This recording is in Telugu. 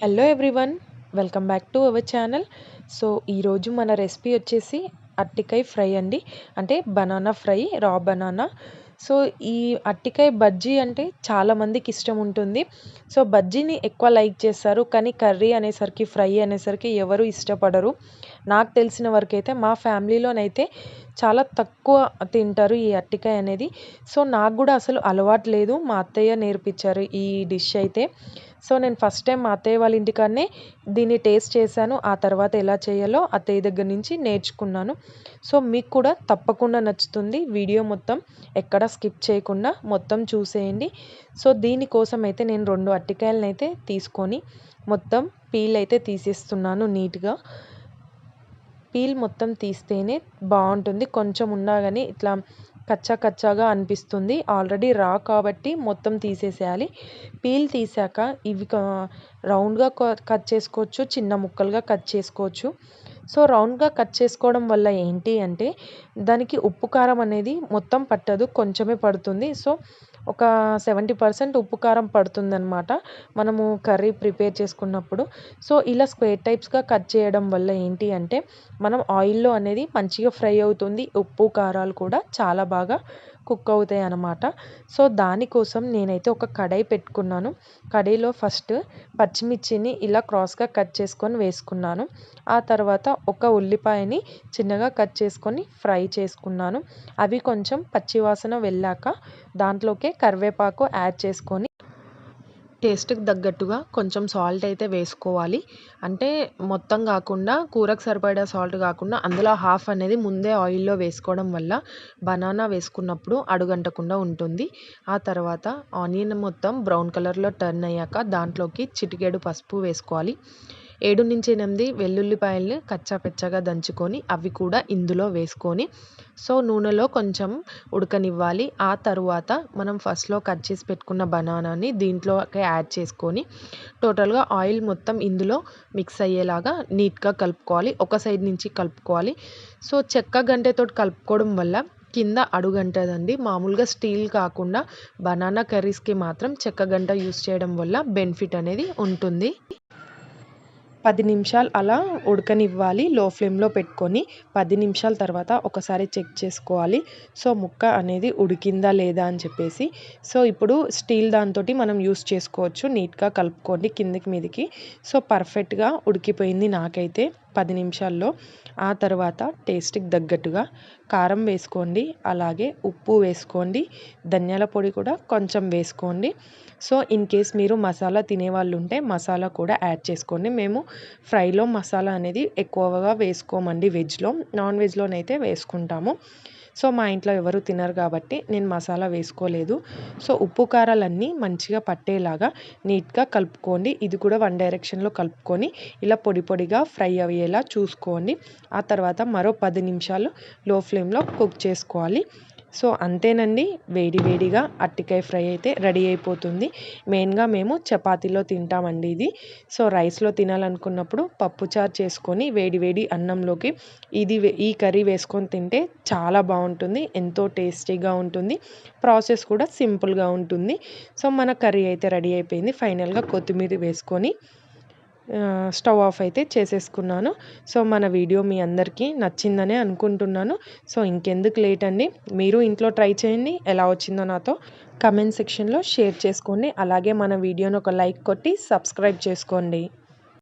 Hello everyone welcome back to our channel so ఈరోజు మన రెసిపీ వచ్చేసి అట్టికాయ ఫ్రై అండి. అంటే banana fry raw banana. So ఈ అట్టికాయ బజ్జీ అంటే చాలామందికి ఇష్టం ఉంటుంది. సో బజ్జీని ఎక్కువ లైక్ చేస్తారు కానీ కర్రీ అనేసరికి ఫ్రై అనేసరికి ఎవరు ఇష్టపడరు. నాకు తెలిసిన వరకు అయితే మా ఫ్యామిలీలోనైతే చాలా తక్కువ తింటారు ఈ అట్టికాయ అనేది. సో నాకు కూడా అసలు అలవాటు లేదు. మా అత్తయ్య నేర్పించారు ఈ డిష్ అయితే. సో నేను ఫస్ట్ టైం మా అత్తయ్య వాళ్ళ ఇంటికాడనే దీన్ని టేస్ట్ చేశాను. ఆ తర్వాత ఎలా చేయాలో అత్తయ్య దగ్గర నుంచి నేర్చుకున్నాను. సో మీకు కూడా తప్పకుండా నచ్చుతుంది వీడియో మొత్తం. ఎక్కడ స్కిప్ చేయకుండా మొత్తం చూసేయండి. సో దీనికోసం అయితే నేను రెండు అట్టికాయలను అయితే తీసుకొని మొత్తం పీల్ అయితే తీసేస్తున్నాను నీట్గా. పీల్ మొత్తం తీస్తేనే బాగుంటుంది. కొంచెం ఉన్నా కానీ ఇట్లా కచ్చా కచ్చాగా అనిపిస్తుంది. ఆల్రెడీ రా కాబట్టి మొత్తం తీసేసేయాలి. పీల్ తీసాక ఇవి రౌండ్గా కట్ చేసుకోవచ్చు. చిన్న ముక్కలుగా కట్ చేసుకోవచ్చు. సో రౌండ్గా కట్ చేసుకోవడం వల్ల ఏంటి అంటే దానికి ఉప్పు కారం అనేది మొత్తం పట్టదు. కొంచెమే పడుతుంది. సో ఒక సెవెంటీ పర్సెంట్ ఉప్పు కారం పడుతుందనమాట మనము కర్రీ ప్రిపేర్ చేసుకున్నప్పుడు. సో ఇలా స్క్వేర్ టైప్స్గా కట్ చేయడం వల్ల ఏంటి అంటే మనం ఆయిల్లో అనేది మంచిగా ఫ్రై అవుతుంది. ఉప్పు కారాలు కూడా చాలా బాగా కుక్ అవుతాయి అన్నమాట. సో దానికోసం నేనైతే ఒక కడాయి పెట్టుకున్నాను. కడాయిలో ఫస్ట్ పచ్చిమిర్చిని ఇలా క్రాస్గా కట్ చేసుకొని వేసుకున్నాను. ఆ తర్వాత ఒక ఉల్లిపాయని చిన్నగా కట్ చేసుకొని ఫ్రై చేసుకున్నాను. అవి కొంచెం పచ్చివాసన వెళ్ళాక దాంట్లోకే కరివేపాకు యాడ్ చేసుకొని టేస్ట్కి తగ్గట్టుగా కొంచెం సాల్ట్ అయితే వేసుకోవాలి. అంటే మొత్తం కాకుండా కూరకు సరిపడా సాల్ట్ కాకుండా అందులో హాఫ్ అనేది ముందే ఆయిల్లో వేసుకోవడం వల్ల బనానా వేసుకున్నప్పుడు అడుగంటకుండా ఉంటుంది. ఆ తర్వాత ఆనియన్ మొత్తం బ్రౌన్ కలర్లో టర్న్ అయ్యాక దాంట్లోకి చిటికెడు పసుపు వేసుకోవాలి. ఏడు నుంచి ఎనిమిది వెల్లుల్లిపాయల్ని కచ్చాపెచ్చగా దంచుకొని అవి కూడా ఇందులో వేసుకొని సో నూనెలో కొంచెం ఉడకనివ్వాలి. ఆ తరువాత మనం ఫస్ట్లో కట్ చేసి పెట్టుకున్న బనానాని దీంట్లోకి యాడ్ చేసుకొని టోటల్గా ఆయిల్ మొత్తం ఇందులో మిక్స్ అయ్యేలాగా నీట్గా కలుపుకోవాలి. ఒక సైడ్ నుంచి కలుపుకోవాలి. సో చెక్క గంటెతో కలుపుకోవడం వల్ల కింద అడుగంటదండి. మామూలుగా స్టీల్ కాకుండా బనానా కర్రీస్కి మాత్రం చెక్క గంట యూస్ చేయడం వల్ల బెనిఫిట్ అనేది ఉంటుంది. పది నిమిషాలు అలా ఉడకనివ్వాలి లో ఫ్లేమ్లో పెట్టుకొని పది నిమిషాల తర్వాత ఒకసారి చెక్ చేసుకోవాలి. సో ముక్క అనేది ఉడికిందా లేదా అని చెప్పేసి. సో ఇప్పుడు స్టీల్ దాంతో మనం యూస్ చేసుకోవచ్చు. నీట్గా కలుపుకోండి కిందికి మీదికి. సో పర్ఫెక్ట్గా ఉడికిపోయింది నాకైతే. పది నిమిషాల్లో ఆ తర్వాత టేస్ట్కి తగ్గట్టుగా కారం వేసుకోండి అలాగే ఉప్పు వేసుకోండి ధనియాల పొడి కూడా కొంచెం వేసుకోండి. సో ఇన్ కేస్ మీరు మసాలా తినేవాళ్ళు ఉంటే మసాలా కూడా యాడ్ చేసుకోండి. మేము ఫ్రైలో మసాలా అనేది ఎక్కువగా వేసుకోమండి వెజ్లో. నాన్ వెజ్లోనైతే వేసుకుంటాము. సో మా ఇంట్లో ఎవరు తినరు కాబట్టి నేను మసాలా వేసుకోలేదు. సో ఉప్పు కారాలన్నీ మంచిగా పట్టేలాగా నీట్గా కలుపుకోండి. ఇది కూడా వన్ డైరెక్షన్లో కలుపుకొని ఇలా పొడి పొడిగా ఫ్రై అయ్యేలా చూసుకోండి. ఆ తర్వాత మరో పది నిమిషాలు లో ఫ్లేమ్లో కుక్ చేసుకోవాలి. సో అంతేనండి. వేడి వేడిగా అట్టికాయ ఫ్రై అయితే రెడీ అయిపోతుంది. మెయిన్గా మేము చపాతీలో తింటామండి ఇది. సో రైస్లో తినాలనుకున్నప్పుడు పప్పుచారు చేసుకొని వేడి వేడి అన్నంలోకి ఇది ఈ కర్రీ వేసుకొని తింటే చాలా బాగుంటుంది. ఎంతో టేస్టీగా ఉంటుంది. ప్రాసెస్ కూడా సింపుల్గా ఉంటుంది. సో మన కర్రీ అయితే రెడీ అయిపోయింది. ఫైనల్గా కొత్తిమీర వేసుకొని స్టవ్ ఆఫ్ అయితే చేసేసుకున్నాను. సో మన వీడియో మీ అందరికీ నచ్చిందనే అనుకుంటున్నాను. సో ఇంకెందుకు లేట్ అండి? మీరు ఇంట్లో ట్రై చేయండి. ఎలా వచ్చిందో నాతో కమెంట్ సెక్షన్లో షేర్ చేసుకోండి. అలాగే మన వీడియోని ఒక లైక్ కొట్టి సబ్స్క్రైబ్ చేసుకోండి.